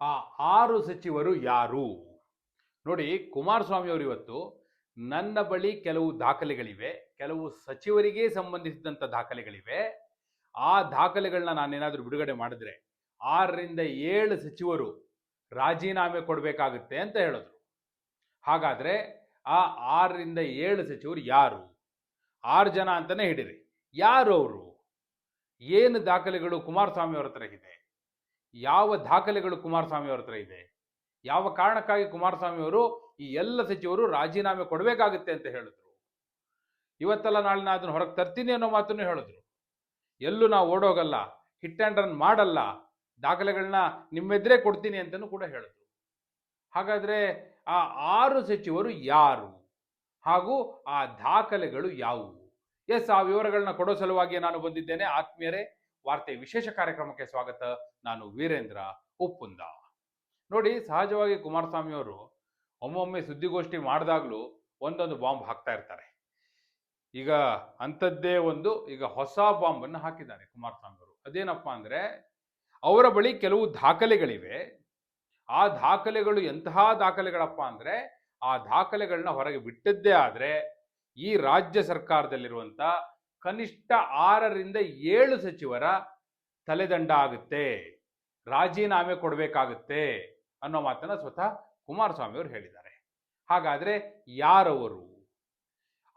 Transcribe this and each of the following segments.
ಆ ಆರು ಸಚಿವರು ಯಾರು? ನೋಡಿ ಕುಮಾರಸ್ವಾಮಿ ಅವರು ಇವತ್ತು, ನನ್ನ ಬಳಿ ಕೆಲವು ದಾಖಲೆಗಳಿವೆ, ಕೆಲವು ಸಚಿವರಿಗೆ ಸಂಬಂಧಿಸಿದಂಥ ದಾಖಲೆಗಳಿವೆ. ಆ ದಾಖಲೆಗಳನ್ನ ನಾನೇನಾದರೂ ಬಿಡುಗಡೆ ಮಾಡಿದ್ರೆ ಆರರಿಂದ ಏಳು ಸಚಿವರು ರಾಜೀನಾಮೆ ಕೊಡಬೇಕಾಗುತ್ತೆ ಅಂತ ಹೇಳಿದ್ರು. ಹಾಗಾದರೆ ಆ ಆರರಿಂದ ಏಳು ಸಚಿವರು ಯಾರು? ಆರು ಜನ ಅಂತಲೇ ಹಿಡಿರಿ ಯಾರು ಅವರು? ಏನು ದಾಖಲೆಗಳು ಕುಮಾರಸ್ವಾಮಿ ಅವರ ಹತ್ರ ಇದೆ? ಯಾವ ದಾಖಲೆಗಳು ಕುಮಾರಸ್ವಾಮಿ ಅವ್ರ ಹತ್ರ ಇದೆ? ಯಾವ ಕಾರಣಕ್ಕಾಗಿ ಕುಮಾರಸ್ವಾಮಿ ಅವರು ಈ ಎಲ್ಲ ಸಚಿವರು ರಾಜೀನಾಮೆ ಕೊಡಬೇಕಾಗುತ್ತೆ ಅಂತ ಹೇಳಿದ್ರು? ಇವತ್ತೆಲ್ಲ ನಾಳೆ ನಾನು ಅದನ್ನು ಹೊರಗೆ ತರ್ತೀನಿ ಅನ್ನೋ ಮಾತನ್ನು ಹೇಳಿದ್ರು. ಎಲ್ಲೂ ನಾವು ಓಡೋಗಲ್ಲ ಹಿಟ್ ಆ್ಯಂಡ್ ರನ್ ಮಾಡಲ್ಲ ದಾಖಲೆಗಳನ್ನ ನಿಮ್ಮೆದ್ರೇ ಕೊಡ್ತೀನಿ ಅಂತಲೂ ಕೂಡ ಹೇಳಿದ್ರು. ಹಾಗಾದರೆ ಆ ಆರು ಸಚಿವರು ಯಾರು? ಹಾಗೂ ಆ ದಾಖಲೆಗಳು ಯಾವುವು? ಎಸ್, ಆ ವಿವರಗಳನ್ನ ಕೊಡೋ ಸಲುವಾಗಿ ನಾನು ಬಂದಿದ್ದೇನೆ, ಆತ್ಮೀಯರೇ. ವಾರ್ತೆ ವಿಶೇಷ ಕಾರ್ಯಕ್ರಮಕ್ಕೆ ಸ್ವಾಗತ. ನಾನು ವೀರೇಂದ್ರ ಉಪ್ಪುಂದ. ನೋಡಿ, ಸಹಜವಾಗಿ ಕುಮಾರಸ್ವಾಮಿ ಅವರು ಒಮ್ಮೊಮ್ಮೆ ಸುದ್ದಿಗೋಷ್ಠಿ ಮಾಡಿದಾಗಲೂ ಒಂದೊಂದು ಬಾಂಬ್ ಹಾಕ್ತಾ ಇರ್ತಾರೆ. ಈಗ ಅಂಥದ್ದೇ ಒಂದು, ಈಗ ಹೊಸ ಬಾಂಬನ್ನು ಹಾಕಿದ್ದಾರೆ ಕುಮಾರಸ್ವಾಮಿ ಅವರು ಅದೇನಪ್ಪ ಅಂದ್ರೆ, ಅವರ ಬಳಿ ಕೆಲವು ದಾಖಲೆಗಳಿವೆ. ಆ ದಾಖಲೆಗಳು ಎಂತಹ ದಾಖಲೆಗಳಪ್ಪ ಅಂದ್ರೆ, ಆ ದಾಖಲೆಗಳನ್ನ ಹೊರಗೆ ಬಿಟ್ಟದ್ದೇ ಆದರೆ, ಈ ರಾಜ್ಯ ಸರ್ಕಾರದಲ್ಲಿರುವಂತ ಕನಿಷ್ಠ ಆರರಿಂದ ಏಳು ಸಚಿವರ ತಲೆದಂಡ ಆಗುತ್ತೆ. ರಾಜೀನಾಮೆ ಕೊಡಬೇಕಾಗುತ್ತೆ ಅನ್ನೋ ಮಾತನ್ನ ಸ್ವತಃ ಕುಮಾರಸ್ವಾಮಿ ಅವರು ಹೇಳಿದ್ದಾರೆ. ಹಾಗಾದ್ರೆ ಯಾರವರು?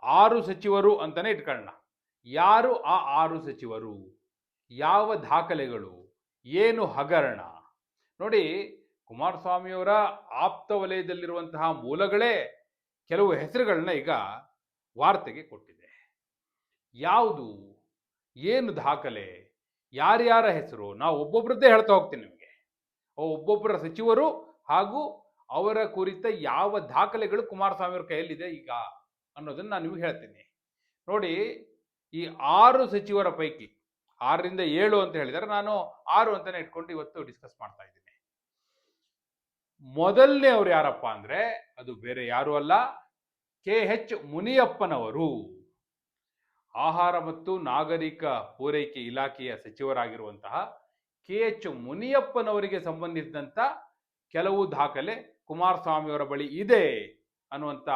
ಆರು ಸಚಿವರು ಅಂತಾನೆ ಇಟ್ಕೊಳ್ಳೋಣ. ಯಾರು ಆ ಆರು ಸಚಿವರು? ಯಾವ ದಾಖಲೆಗಳು? ಏನು ಹಗರಣ? ನೋಡಿ, ಕುಮಾರಸ್ವಾಮಿಯವರ ಆಪ್ತ ವಲಯದಲ್ಲಿರುವಂತಹ ಮೂಲಗಳೇ ಕೆಲವು ಹೆಸರುಗಳನ್ನ ಈಗ ವಾರ್ತೆಗೆ ಕೊಟ್ಟಿದೆ. ಯಾವುದು? ಏನು ದಾಖಲೆ? ಯಾರ್ಯಾರ ಹೆಸರು? ನಾವು ಒಬ್ಬೊಬ್ಬರದ್ದೇ ಹೇಳ್ತಾ ಹೋಗ್ತೀನಿ ನಿಮಗೆ. ಒಬ್ಬೊಬ್ಬರ ಸಚಿವರು ಹಾಗೂ ಅವರ ಕುರಿತ ಯಾವ ದಾಖಲೆಗಳು ಕುಮಾರಸ್ವಾಮಿ ಅವರ ಕೈಯಲ್ಲಿದೆ ಈಗ ಅನ್ನೋದನ್ನ ನಾನು ನಿಮಗೆ ಹೇಳ್ತೀನಿ. ನೋಡಿ, ಈ ಆರು ಸಚಿವರ ಪೈಕಿ ಆರರಿಂದ ಏಳು ಅಂತ ಹೇಳಿದರೆ. ನಾನು ಆರು ಅಂತಾನೆ ಇಟ್ಕೊಂಡು ಇವತ್ತು ಡಿಸ್ಕಸ್ ಮಾಡ್ತಾ ಇದ್ದೀನಿ. ಮೊದಲನೇ ಅವ್ರು ಯಾರಪ್ಪ ಅಂದ್ರೆ ಅದು ಬೇರೆ ಯಾರು ಅಲ್ಲ, ಕೆ ಎಚ್ ಮುನಿಯಪ್ಪನವರು. ಆಹಾರ ಮತ್ತು ನಾಗರಿಕ ಪೂರೈಕೆ ಇಲಾಖೆಯ ಸಚಿವರಾಗಿರುವಂತಹ ಕೆ ಎಚ್ ಮುನಿಯಪ್ಪನವರಿಗೆ ಸಂಬಂಧಿಸಿದಂಥ ಕೆಲವು ದಾಖಲೆ ಕುಮಾರಸ್ವಾಮಿಯವರ ಬಳಿ ಇದೆ ಅನ್ನುವಂಥ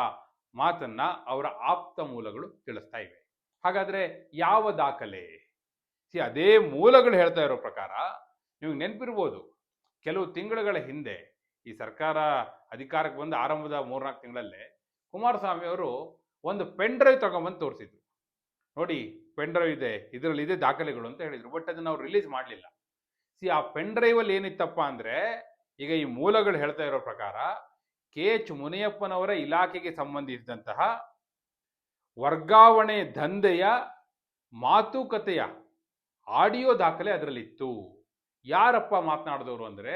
ಮಾತನ್ನ ಅವರ ಆಪ್ತ ಮೂಲಗಳು ತಿಳಿಸ್ತಾ ಇವೆ. ಹಾಗಾದ್ರೆ ಯಾವ ದಾಖಲೆ? ಸಿ, ಅದೇ ಮೂಲಗಳು ಹೇಳ್ತಾ ಇರೋ ಪ್ರಕಾರ ನೀವು ನೆನಪಿರ್ಬೋದು, ಕೆಲವು ತಿಂಗಳುಗಳ ಹಿಂದೆ ಈ ಸರ್ಕಾರ ಅಧಿಕಾರಕ್ಕೆ ಬಂದ ಆರಂಭದ ಮೂರ್ನಾಲ್ಕು ತಿಂಗಳಲ್ಲೇ ಕುಮಾರಸ್ವಾಮಿ ಅವರು ಒಂದು ಪೆನ್ ಡ್ರೈವ್ ತಗೊಂಬಂದು ತೋರಿಸಿದ್ರು. ನೋಡಿ ಪೆನ್ ಡ್ರೈವ್ ಇದೆ, ಇದರಲ್ಲಿ ಇದೆ ದಾಖಲೆಗಳು ಅಂತ ಹೇಳಿದ್ರು ಬಟ್ ಅದನ್ನ ಅವ್ರು ರಿಲೀಸ್ ಮಾಡಲಿಲ್ಲ. ಸಿ ಆ ಪೆನ್ ಡ್ರೈವಲ್ಲಿ ಏನಿತ್ತಪ್ಪ ಅಂದ್ರೆ, ಈಗ ಈ ಮೂಲಗಳು ಹೇಳ್ತಾ ಇರೋ ಪ್ರಕಾರ, ಕೆ ಎಚ್ ಮುನಿಯಪ್ಪನವರ ಇಲಾಖೆಗೆ ಸಂಬಂಧಿಸಿದಂತಹ ವರ್ಗಾವಣೆ ದಂಧೆಯ ಮಾತುಕತೆಯ ಆಡಿಯೋ ದಾಖಲೆ ಅದರಲ್ಲಿತ್ತು. ಯಾರಪ್ಪ ಮಾತನಾಡಿದವರು ಅಂದ್ರೆ,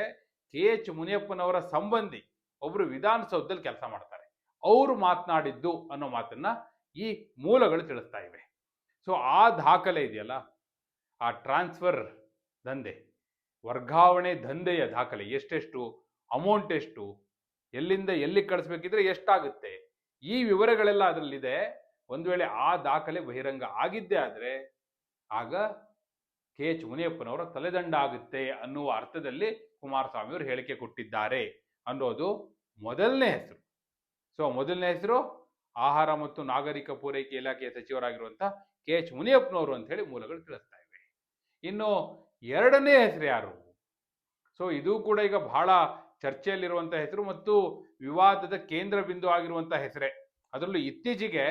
ಕೆ ಎಚ್ ಮುನಿಯಪ್ಪನವರ ಸಂಬಂಧಿ ಒಬ್ಬರು ವಿಧಾನಸೌಧದಲ್ಲಿ ಕೆಲಸ ಮಾಡ್ತಾರೆ. ಅವರು ಮಾತನಾಡಿದ್ದು ಅನ್ನೋ ಮಾತನ್ನ ಈ ಮೂಲಗಳು ತಿಳಿಸ್ತಾ ಇವೆ. ಸೊ ಆ ದಾಖಲೆ ಇದೆಯಲ್ಲ? ಆ ಟ್ರಾನ್ಸ್ಫರ್ ದಂಧೆ, ವರ್ಗಾವಣೆ ದಂಧೆಯ ದಾಖಲೆ ಎಷ್ಟೆಷ್ಟು ಅಮೌಂಟ್ ಎಷ್ಟು, ಎಲ್ಲಿಂದ ಎಲ್ಲಿ ಕಳಿಸ್ಬೇಕಿದ್ರೆ ಎಷ್ಟಾಗುತ್ತೆ? ಈ ವಿವರಗಳೆಲ್ಲ ಅದರಲ್ಲಿದೆ. ಒಂದು ವೇಳೆ ಆ ದಾಖಲೆ ಬಹಿರಂಗ ಆಗಿದ್ದೆ ಆದರೆ, ಆಗ ಕೆ ಎಚ್ ಮುನಿಯಪ್ಪನವರ ತಲೆದಂಡ ಆಗುತ್ತೆ ಅನ್ನುವ ಅರ್ಥದಲ್ಲಿ ಕುಮಾರಸ್ವಾಮಿಯವರು ಹೇಳಿಕೆ ಕೊಟ್ಟಿದ್ದಾರೆ ಅನ್ನೋದು ಮೊದಲನೇ ಹೆಸರು. ಸೊ ಮೊದಲನೇ ಹೆಸರು ಆಹಾರ ಮತ್ತು ನಾಗರಿಕ ಪೂರೈಕೆ ಇಲಾಖೆಯ ಸಚಿವರಾಗಿರುವಂತಹ ಕೆ ಎಚ್ ಮುನಿಯಪ್ಪನವರು ಅಂತ ಹೇಳಿ ಮೂಲಗಳು ತಿಳಿಸ್ತಾ ಇವೆ. ಇನ್ನು ಎರಡನೇ ಹೆಸರು ಯಾರು? ಸೊ ಇದು ಕೂಡ ಈಗ ಬಹಳ ಚರ್ಚೆಯಲ್ಲಿರುವಂತಹ ಹೆಸರು ಮತ್ತು ವಿವಾದದ ಕೇಂದ್ರ ಬಿಂದು ಆಗಿರುವಂತಹ ಹೆಸರೇ. ಅದರಲ್ಲೂ ಇತ್ತೀಚೆಗೆ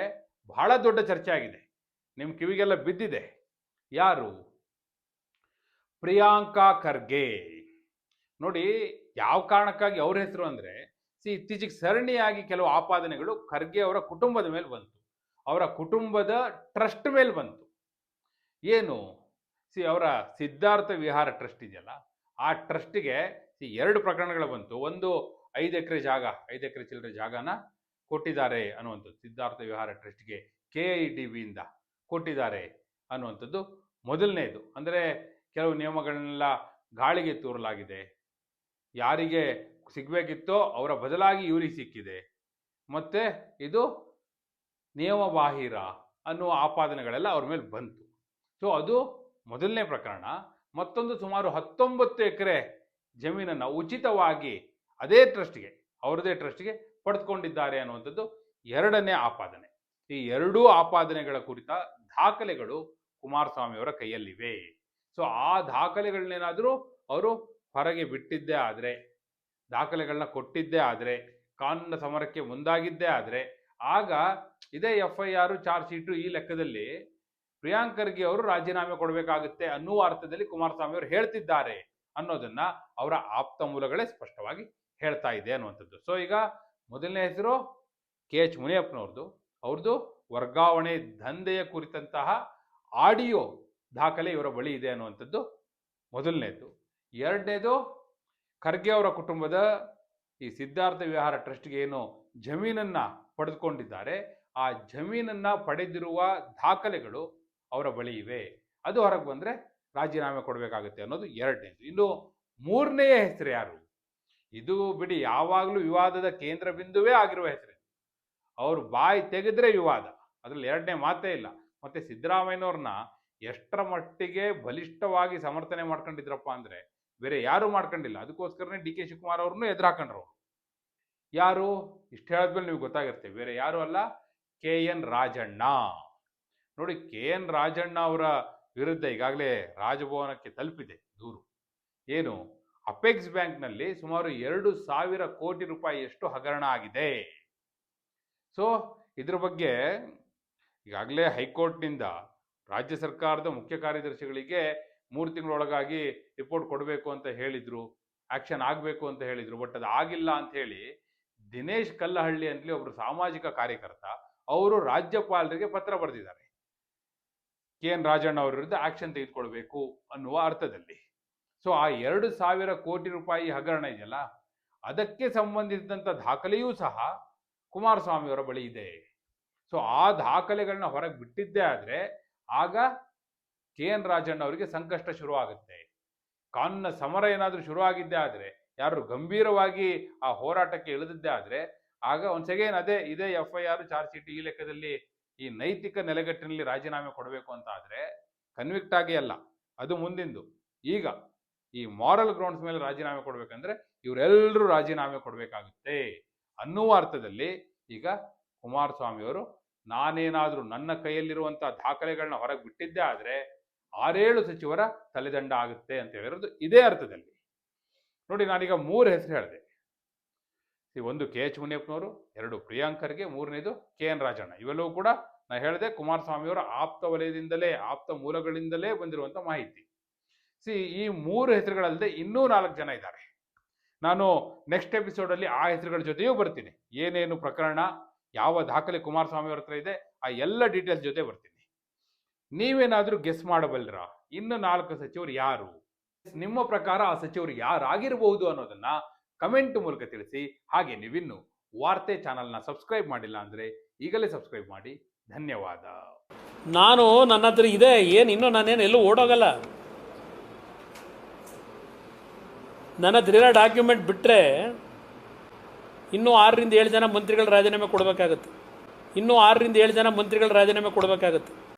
ಬಹಳ ದೊಡ್ಡ ಚರ್ಚೆ ಆಗಿದೆ. ನಿಮ್ಮ ಕಿವಿಗೆಲ್ಲ ಬಿದ್ದಿದೆ. ಯಾರು? ಪ್ರಿಯಾಂಕಾ ಖರ್ಗೆ. ನೋಡಿ, ಯಾವ ಕಾರಣಕ್ಕಾಗಿ ಅವ್ರ ಹೆಸರು ಅಂದ್ರೆ ಸಿ, ಇತ್ತೀಚೆಗೆ ಸರಣಿಯಾಗಿ ಕೆಲವು ಆಪಾದನೆಗಳು ಖರ್ಗೆ ಅವರ ಕುಟುಂಬದ ಮೇಲೆ ಬಂತು. ಅವರ ಕುಟುಂಬದ ಟ್ರಸ್ಟ್ ಮೇಲೆ ಬಂತು. ಏನು? ಸಿ, ಅವರ ಸಿದ್ಧಾರ್ಥ ವಿಹಾರ ಟ್ರಸ್ಟ್ ಇದೆಯಲ್ಲ, ಆ ಟ್ರಸ್ಟಿಗೆ ಸಿ, ಎರಡು ಪ್ರಕರಣಗಳು ಬಂತು. ಒಂದು ಐದು ಎಕರೆ ಜಾಗ, ಐದು ಎಕರೆ ಚಿಲ್ಲರೆ ಜಾಗನ ಕೊಟ್ಟಿದ್ದಾರೆ ಅನ್ನುವಂಥದ್ದು. ಸಿದ್ಧಾರ್ಥ ವಿಹಾರ ಟ್ರಸ್ಟ್ಗೆ ಕೆ ಐ ಡಿ ಬಿಯಿಂದ ಕೊಟ್ಟಿದ್ದಾರೆ ಅನ್ನುವಂಥದ್ದು ಮೊದಲನೇದು. ಅಂದರೆ ಕೆಲವು ನಿಯಮಗಳನ್ನೆಲ್ಲ ಗಾಳಿಗೆ ತೂರಲಾಗಿದೆ. ಯಾರಿಗೆ ಸಿಗಬೇಕಿತ್ತೋ ಅವರ ಬದಲಾಗಿ ಇವರಿಗೆ ಸಿಕ್ಕಿದೆ. ಮತ್ತೆ ಇದು ನಿಯಮಬಾಹಿರ ಅನ್ನುವ ಆಪಾದನೆಗಳೆಲ್ಲ ಅವ್ರ ಮೇಲೆ ಬಂತು. ಸೊ ಅದು ಮೊದಲನೇ ಪ್ರಕರಣ. ಮತ್ತೊಂದು ಸುಮಾರು ಹತ್ತೊಂಬತ್ತು ಎಕರೆ ಜಮೀನನ್ನು ಉಚಿತವಾಗಿ ಅದೇ ಟ್ರಸ್ಟ್ಗೆ, ಅವರದೇ ಟ್ರಸ್ಟ್ಗೆ ಪಡೆದುಕೊಂಡಿದ್ದಾರೆ ಅನ್ನುವಂಥದ್ದು ಎರಡನೇ ಆಪಾದನೆ. ಈ ಎರಡೂ ಆಪಾದನೆಗಳ ಕುರಿತ ದಾಖಲೆಗಳು ಕುಮಾರಸ್ವಾಮಿಯವರ ಕೈಯಲ್ಲಿವೆ. ಸೊ ಆ ದಾಖಲೆಗಳನ್ನೇನಾದರೂ ಅವರು ಹೊರಗೆ ಬಿಟ್ಟಿದ್ದೇ ಆದರೆ ದಾಖಲೆಗಳನ್ನ ಕೊಟ್ಟಿದ್ದೇ ಆದರೆ, ಕಾನೂನಿನ ಸಮರಕ್ಕೆ ಮುಂದಾಗಿದ್ದೇ ಆದರೆ, ಆಗ ಇದೇ F I R charge sheet ಈ ಲೆಕ್ಕದಲ್ಲಿ ಪ್ರಿಯಾಂಕ್ ಖರ್ಗೆ ಅವರು ರಾಜೀನಾಮೆ ಕೊಡಬೇಕಾಗುತ್ತೆ ಅನ್ನುವ ಅರ್ಥದಲ್ಲಿ ಕುಮಾರಸ್ವಾಮಿ ಅವರು ಹೇಳ್ತಿದ್ದಾರೆ ಅನ್ನೋದನ್ನ ಅವರ ಆಪ್ತ ಮೂಲಗಳೇ ಸ್ಪಷ್ಟವಾಗಿ ಹೇಳ್ತಾ ಇದೆ ಅನ್ನುವಂಥದ್ದು. ಸೊ ಈಗ ಮೊದಲನೇ ಹೆಸರು ಕೆ ಎಚ್ ಮುನಿಯಪ್ಪನವ್ರದ್ದು. ಅವ್ರದ್ದು ವರ್ಗಾವಣೆ ದಂಧೆಯ ಕುರಿತಂತಹ ಆಡಿಯೋ ದಾಖಲೆ ಇವರ ಬಳಿ ಇದೆ ಅನ್ನುವಂಥದ್ದು ಮೊದಲನೇದು. ಎರಡನೇದು ಖರ್ಗೆ ಅವರ ಕುಟುಂಬದ ಈ ಸಿದ್ಧಾರ್ಥ ವಿಹಾರ ಟ್ರಸ್ಟ್ಗೆ ಏನು ಜಮೀನನ್ನ ಪಡೆದುಕೊಂಡಿದ್ದಾರೆ. ಆ ಜಮೀನನ್ನ ಪಡೆದಿರುವ ದಾಖಲೆಗಳು ಅವರ ಬಳಿ ಇವೆ. ಅದು ಹೊರಗೆ ಬಂದ್ರೆ ರಾಜೀನಾಮೆ ಕೊಡಬೇಕಾಗುತ್ತೆ ಅನ್ನೋದು ಎರಡನೇದು. ಇನ್ನು ಮೂರನೆಯ ಹೆಸರು ಯಾರು? ಇದು ಬಿಡಿ ಯಾವಾಗಲೂ ವಿವಾದದ ಕೇಂದ್ರ ಬಿಂದುವೇ ಆಗಿರುವ ಹೆಸರು. ಅವರು ಬಾಯಿ ತೆಗೆದ್ರೆ ವಿವಾದ. ಅದ್ರಲ್ಲಿ ಎರಡನೇ ಮಾತೇ ಇಲ್ಲ. ಮತ್ತೆ ಸಿದ್ದರಾಮಯ್ಯನವ್ರನ್ನ ಎಷ್ಟರ ಮಟ್ಟಿಗೆ ಬಲಿಷ್ಠವಾಗಿ ಸಮರ್ಥನೆ ಮಾಡ್ಕೊಂಡಿದ್ರಪ್ಪ ಅಂದ್ರೆ ಬೇರೆ ಯಾರು ಮಾಡ್ಕೊಂಡಿಲ್ಲ. ಅದಕ್ಕೋಸ್ಕರನೇ ಡಿ ಕೆ ಶಿವಕುಮಾರ್ ಅವ್ರನ್ನೂ ಎದುರಾಕೊಂಡ್ರು. ಯಾರು? ಇಷ್ಟು ಹೇಳಿದ್ಮೇಲೆ ನಿಮ್ಗೆ ಗೊತ್ತಾಗಿರುತ್ತೆ. ಬೇರೆ ಯಾರು ಅಲ್ಲ, ಕೆ ಎನ್ ರಾಜಣ್ಣ. ನೋಡಿ, ಕೆ ಎನ್ ರಾಜಣ್ಣ ಅವರ ವಿರುದ್ಧ ಈಗಾಗಲೇ ರಾಜಭವನಕ್ಕೆ ತಲುಪಿದೆ ದೂರು. ಏನು? ಅಪೆಕ್ಸ್ ಬ್ಯಾಂಕ್ನಲ್ಲಿ ಸುಮಾರು ಎರಡು ಸಾವಿರ ಕೋಟಿ ರೂಪಾಯಿಯಷ್ಟು ಹಗರಣ ಆಗಿದೆ? ಸೊ ಇದ್ರ ಬಗ್ಗೆ ಈಗಾಗಲೇ ಹೈಕೋರ್ಟ್ನಿಂದ ರಾಜ್ಯ ಸರ್ಕಾರದ ಮುಖ್ಯ ಕಾರ್ಯದರ್ಶಿಗಳಿಗೆ ಮೂರು ತಿಂಗಳೊಳಗಾಗಿ ರಿಪೋರ್ಟ್ ಕೊಡಬೇಕು ಅಂತ ಹೇಳಿದ್ರು ಆಕ್ಷನ್ ಆಗಬೇಕು ಅಂತ ಹೇಳಿದ್ರು ಬಟ್ ಅದು ಆಗಿಲ್ಲ ಅಂತ ಹೇಳಿ ದಿನೇಶ್ ಕಲ್ಲಹಳ್ಳಿ ಅಂತಲೇ ಒಬ್ರು ಸಾಮಾಜಿಕ ಕಾರ್ಯಕರ್ತ, ಅವರು ರಾಜ್ಯಪಾಲರಿಗೆ ಪತ್ರ ಬರೆದಿದ್ದಾರೆ. ಕೆ ಎನ್ ರಾಜಣ್ಣ ಅವರ ವಿರುದ್ಧ ಆಕ್ಷನ್ ತೆಗೆದುಕೊಳ್ಬೇಕು ಅನ್ನುವ ಅರ್ಥದಲ್ಲಿ. ಸೊ ಆ ಎರಡು ಸಾವಿರ ಕೋಟಿ ರೂಪಾಯಿ ಹಗರಣ ಇದೆಯಲ್ಲ, ಅದಕ್ಕೆ ಸಂಬಂಧಿಸಿದಂಥ ದಾಖಲೆಯೂ ಸಹ ಕುಮಾರಸ್ವಾಮಿಯವರ ಬಳಿ ಇದೆ. ಸೊ ಆ ದಾಖಲೆಗಳನ್ನ ಹೊರಗೆ ಬಿಟ್ಟಿದ್ದೇ ಆದ್ರೆ, ಆಗ ಕೆ ಎನ್ ರಾಜಣ್ಣ ಅವರಿಗೆ ಸಂಕಷ್ಟ ಶುರುವಾಗುತ್ತೆ. ಕಾನೂನಿನ ಸಮರ ಏನಾದರೂ ಶುರುವಾಗಿದ್ದೇ ಆದ್ರೆ, ಯಾರು ಗಂಭೀರವಾಗಿ ಆ ಹೋರಾಟಕ್ಕೆ ಇಳಿದಿದ್ದೇ ಆದ್ರೆ, ಆಗ ಒಂದ್ ಸಗೇನ್ ಅದೇ, ಇದೇ F I R charge sheet ಈ ಲೆಕ್ಕದಲ್ಲಿ ಈ ನೈತಿಕ ನೆಲೆಗಟ್ಟಿನಲ್ಲಿ ರಾಜೀನಾಮೆ ಕೊಡಬೇಕು ಅಂತ ಆದ್ರೆ ಕನ್ವಿಕ್ಟ್ ಆಗಿ ಅಲ್ಲ. ಅದು ಮುಂದಿಂದು. ಈಗ ಈ ಮಾರಲ್ ಗ್ರೌಂಡ್ಸ್ ಮೇಲೆ ರಾಜೀನಾಮೆ ಕೊಡಬೇಕಂದ್ರೆ ಇವರೆಲ್ಲರೂ ರಾಜೀನಾಮೆ ಕೊಡಬೇಕಾಗುತ್ತೆ ಅನ್ನುವ ಅರ್ಥದಲ್ಲಿ ಈಗ ಕುಮಾರಸ್ವಾಮಿ ಅವರು ನಾನೇನಾದರೂ ನನ್ನ ಕೈಯಲ್ಲಿರುವಂಥ ದಾಖಲೆಗಳನ್ನ ಹೊರಗೆ ಬಿಟ್ಟಿದ್ದೆ ಆದರೆ ಆರೇಳು ಸಚಿವರ ತಲೆದಂಡ ಆಗುತ್ತೆ ಅಂತ ಹೇಳಿರೋದು ಇದೇ ಅರ್ಥದಲ್ಲಿ. ನೋಡಿ, ನಾನೀಗ ಮೂರು ಹೆಸರು ಹೇಳಿದೆ. ಒಂದು ಕೆ ಎಚ್ ಮುನಿಯಪ್ಪನವರು, ಎರಡು ಪ್ರಿಯಾಂಕರ್ಗೆ ಮೂರನೇದು ಕೆ ಎನ್ ರಾಜಣ್ಣ. ಇವೆಲ್ಲವೂ ಕೂಡ ನಾ ಹೇಳಿದೆ ಕುಮಾರಸ್ವಾಮಿಯವರ ಆಪ್ತ ವಲಯದಿಂದಲೇ, ಆಪ್ತ ಮೂಲಗಳಿಂದಲೇ ಬಂದಿರುವಂಥ ಮಾಹಿತಿ. ಸಿ, ಈ ಮೂರು ಹೆಸರುಗಳಲ್ಲದೆ ಇನ್ನೂ ನಾಲ್ಕು ಜನ ಇದ್ದಾರೆ. ನಾನು ನೆಕ್ಸ್ಟ್ ಎಪಿಸೋಡಲ್ಲಿ ಆ ಹೆಸರುಗಳ ಜೊತೆಯೂ ಬರ್ತೀನಿ. ಏನೇನು ಪ್ರಕರಣ, ಯಾವ ದಾಖಲೆ ಕುಮಾರಸ್ವಾಮಿ ಅವ್ರ ಹತ್ರ ಇದೆ, ಆ ಎಲ್ಲ ಡೀಟೇಲ್ಸ್ ಜೊತೆ ಬರ್ತೀನಿ. ನೀವೇನಾದರೂ ಗೆಸ್ ಮಾಡಬಲ್ಲರಾ ಇನ್ನು ನಾಲ್ಕು ಸಚಿವರು ಯಾರು? ನಿಮ್ಮ ಪ್ರಕಾರ ಆ ಸಚಿವರು ಯಾರಾಗಿರಬಹುದು ಅನ್ನೋದನ್ನ ಕಮೆಂಟ್ ಮೂಲಕ ತಿಳಿಸಿ. ಹಾಗೆ ನೀವಿನ್ನು ವಾರ್ತೆ ಚಾನಲ್ನ ಸಬ್ಸ್ಕ್ರೈಬ್ ಮಾಡಿಲ್ಲ ಅಂದ್ರೆ ಈಗಲೇ ಸಬ್ಸ್ಕ್ರೈಬ್ ಮಾಡಿ. ಧನ್ಯವಾದ. ನಾನು ನನ್ನ ಹತ್ರ ಇದೆ. ಏನು ಇನ್ನೂ ನಾನೇನು ಎಲ್ಲೂ ಓಡೋಗಲ್ಲ. ನನ್ನ ಹತ್ರ ಡಾಕ್ಯುಮೆಂಟ್ ಬಿಟ್ಟರೆ ಇನ್ನೂ ಆರರಿಂದ ಏಳು ಜನ ಮಂತ್ರಿಗಳ ರಾಜೀನಾಮೆ ಕೊಡಬೇಕಾಗತ್ತೆ. ಇನ್ನೂ ಆರರಿಂದ ಏಳು ಜನ ಮಂತ್ರಿಗಳ ರಾಜೀನಾಮೆ ಕೊಡಬೇಕಾಗತ್ತೆ.